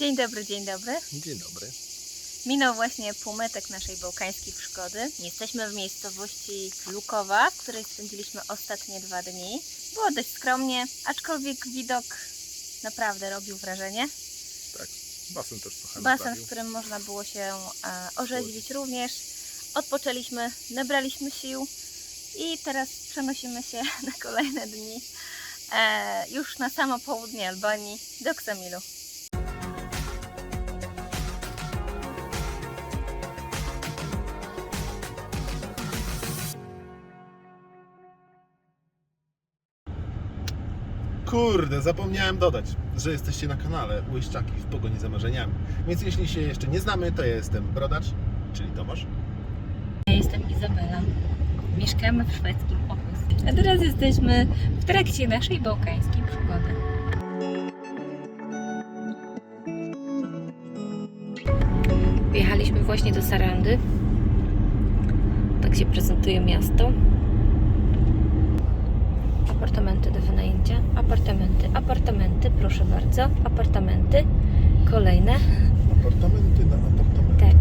Dzień dobry, dzień dobry. Dzień dobry. Minął właśnie półmetek naszej bałkańskiej przygody. Jesteśmy w miejscowości Lukowa, w której spędziliśmy ostatnie dwa dni. Było dość skromnie, aczkolwiek widok naprawdę robił wrażenie. Tak, basen też trochę Basen, w którym można było się e, orzeźwić również. Odpoczęliśmy, nabraliśmy sił i teraz przenosimy się na kolejne dni e, już na samo południe Albanii do Ksamilu. Kurde, zapomniałem dodać, że jesteście na kanale Łyszczaki w pogoni za marzeniami. Więc jeśli się jeszcze nie znamy, to ja jestem Brodacz, czyli Tomasz. Ja jestem Izabela. Mieszkamy w szwedzkim Ochus. A teraz jesteśmy w trakcie naszej bałkańskiej przygody. Wjechaliśmy właśnie do Sarandy. Tak się prezentuje miasto. Apartamenty do wynajęcia. Apartamenty, apartamenty, proszę bardzo. Apartamenty. Kolejne. Apartamenty na apartamenty. Tak.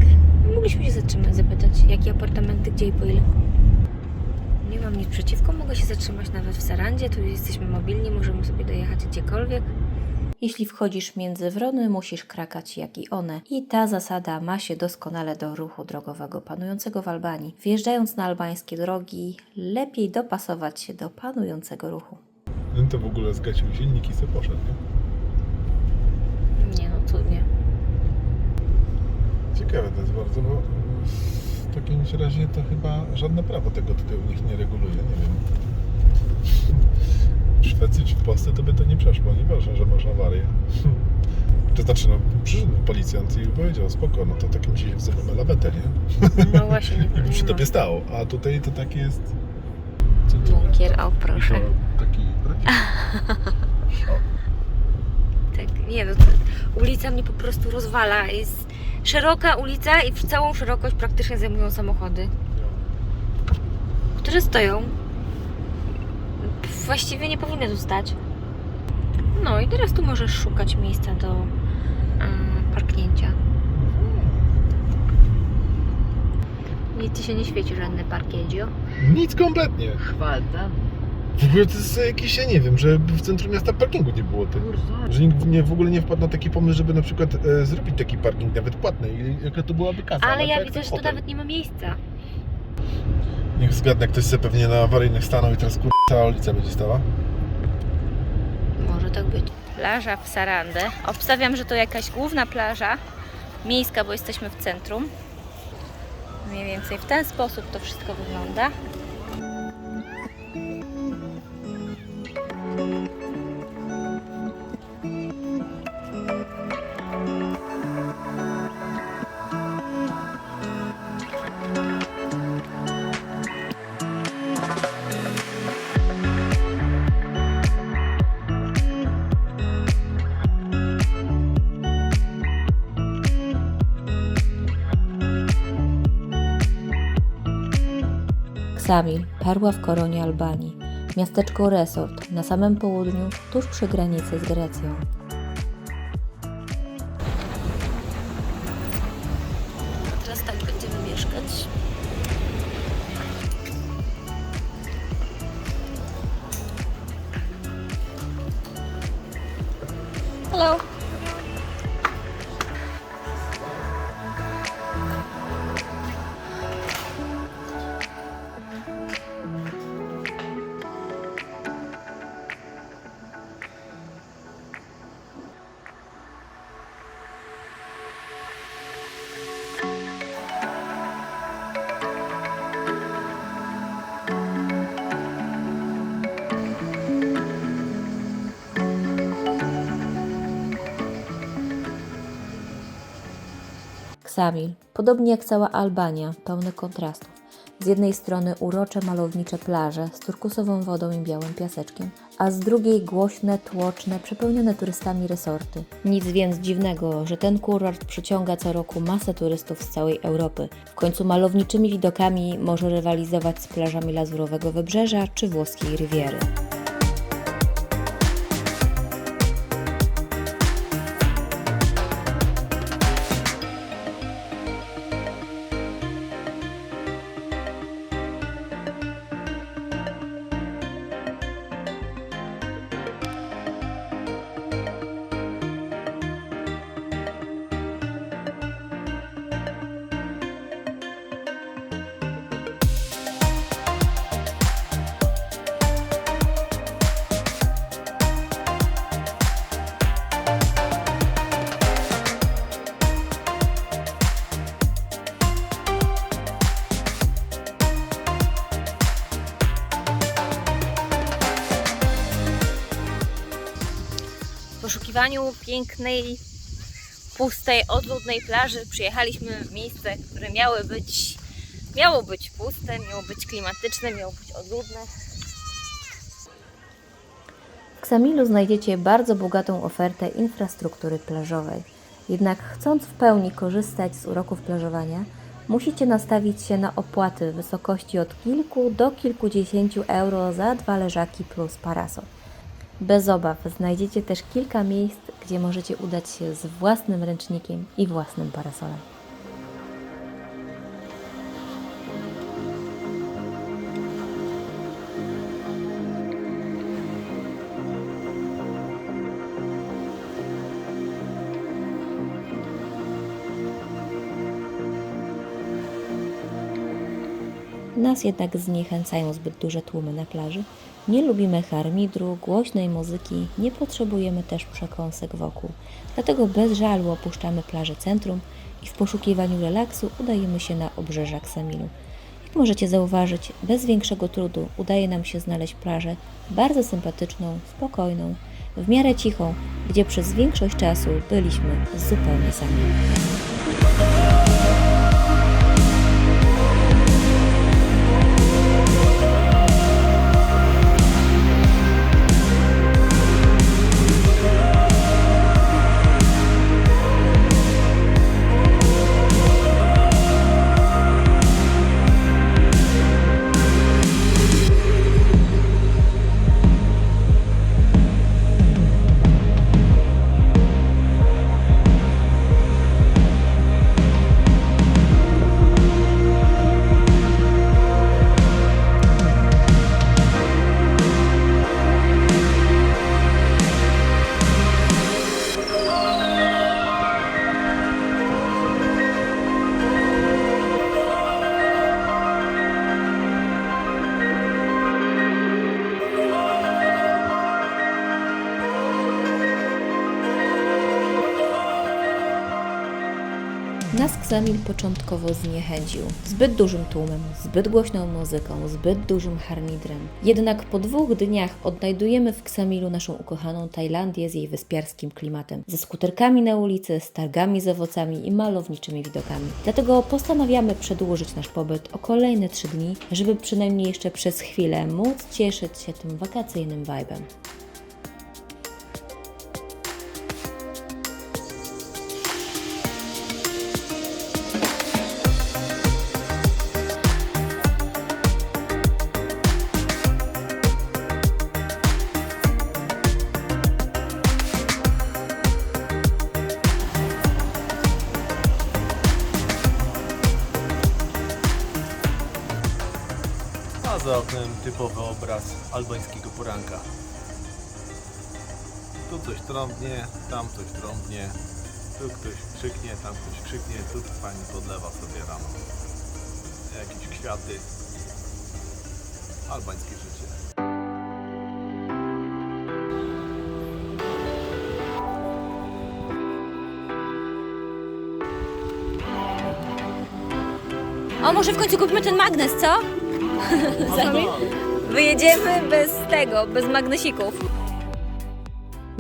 Mogliśmy się zatrzymać, zapytać, jakie apartamenty, gdzie i po ile. Nie mam nic przeciwko, mogę się zatrzymać nawet w Sarandzie, tu jesteśmy mobilni, możemy sobie dojechać gdziekolwiek. Jeśli wchodzisz między wrony, musisz krakać jak i one. I ta zasada ma się doskonale do ruchu drogowego panującego w Albanii. Wjeżdżając na albańskie drogi, lepiej dopasować się do panującego ruchu. No to w ogóle zgasił silnik i se poszedł, nie? Nie no, cudnie. Ciekawe to jest bardzo, bo w takim razie to chyba żadne prawo tego tutaj u nich nie reguluje, nie wiem. W Szwecji czy w Polsce to by to nie przeszło, nieważne, że masz awarię. To znaczy, no, przyszedł policjant i powiedział, spoko, no to takim ci wzywamy lawetę, nie? No właśnie, nie Jakby się nie tobie stało, a tutaj to takie jest... Co to Bunkier, o proszę. To taki szok. Tak, nie no, to ulica mnie po prostu rozwala. Jest szeroka ulica i w całą szerokość praktycznie zajmują samochody, które stoją. Właściwie nie powinny tu stać. No i teraz tu możesz szukać miejsca do e, parknięcia. Nic ci się nie świeci żadne parkiedzio. Nic kompletnie. Chwalta. W ogóle to jest jakieś, ja nie wiem, że w centrum miasta parkingu nie było. Kurwa. Że nikt nie, w ogóle nie wpadł na taki pomysł, żeby na przykład e, zrobić taki parking nawet płatny i jaka to byłaby kasa. Ale to ja widzę, że tu hotel. nawet nie ma miejsca. Niech zgadnę, ktoś sobie pewnie na awaryjnych stanął i teraz kur... cała ulica będzie stała. Może tak być. Plaża w Sarandę. Obstawiam, że to jakaś główna plaża miejska, bo jesteśmy w centrum. Mniej więcej w ten sposób to wszystko wygląda. Ksamil, perła w koronie Albanii. Miasteczko Resort, na samym południu, tuż przy granicy z Grecją. Teraz tak będziemy mieszkać. Hello. Podobnie jak cała Albania, pełne kontrastów. Z jednej strony urocze malownicze plaże z turkusową wodą i białym piaseczkiem, a z drugiej głośne, tłoczne, przepełnione turystami resorty. Nic więc dziwnego, że ten kurort przyciąga co roku masę turystów z całej Europy. W końcu malowniczymi widokami może rywalizować z plażami Lazurowego Wybrzeża czy włoskiej Riviery. Poszukiwaniu pięknej, pustej, odludnej plaży przyjechaliśmy w miejsce, które miały być, miało być puste, miało być klimatyczne, miało być odludne. W Ksamilu znajdziecie bardzo bogatą ofertę infrastruktury plażowej. Jednak chcąc w pełni korzystać z uroków plażowania, musicie nastawić się na opłaty w wysokości od kilku do kilkudziesięciu euro za dwa leżaki plus parasol. Bez obaw znajdziecie też kilka miejsc, gdzie możecie udać się z własnym ręcznikiem i własnym parasolem. Nas jednak zniechęcają zbyt duże tłumy na plaży. Nie lubimy harmidru, głośnej muzyki, nie potrzebujemy też przekąsek wokół. Dlatego bez żalu opuszczamy plażę centrum i w poszukiwaniu relaksu udajemy się na obrzeża Ksamilu. Jak możecie zauważyć, bez większego trudu udaje nam się znaleźć plażę bardzo sympatyczną, spokojną, w miarę cichą, gdzie przez większość czasu byliśmy zupełnie sami. Nas Ksamil początkowo zniechęcił zbyt dużym tłumem, zbyt głośną muzyką, zbyt dużym harmidrem. Jednak po dwóch dniach odnajdujemy w Ksamilu naszą ukochaną Tajlandię z jej wyspiarskim klimatem, ze skuterkami na ulicy, z targami z owocami i malowniczymi widokami. Dlatego postanawiamy przedłużyć nasz pobyt o kolejne trzy dni, żeby przynajmniej jeszcze przez chwilę móc cieszyć się tym wakacyjnym vibem. Albańskiego poranka. Tu coś trąbnie, tam coś trąbnie, tu ktoś krzyknie, tam ktoś krzyknie, tu pani podlewa sobie rano. Jakieś kwiaty. Albańskie życie. O, może w końcu kupimy ten magnes, co? Sami? Wyjedziemy bez tego, bez magnesików.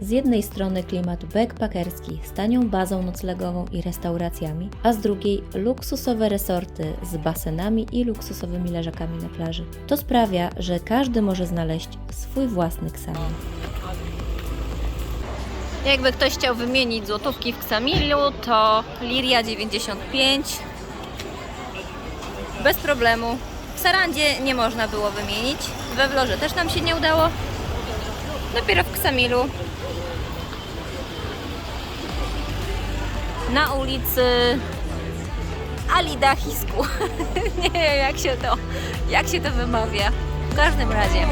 Z jednej strony klimat backpackerski z tanią bazą noclegową i restauracjami, a z drugiej luksusowe resorty z basenami i luksusowymi leżakami na plaży. To sprawia, że każdy może znaleźć swój własny ksamin. Jakby ktoś chciał wymienić złotówki w Ksamilu, to Liria 95. Bez problemu. W Sarandzie nie można było wymienić. We Wlorze też nam się nie udało. Dopiero w Ksamilu. Na ulicy Alidahisku. nie wiem jak się to, jak się to wymawia. W każdym razie.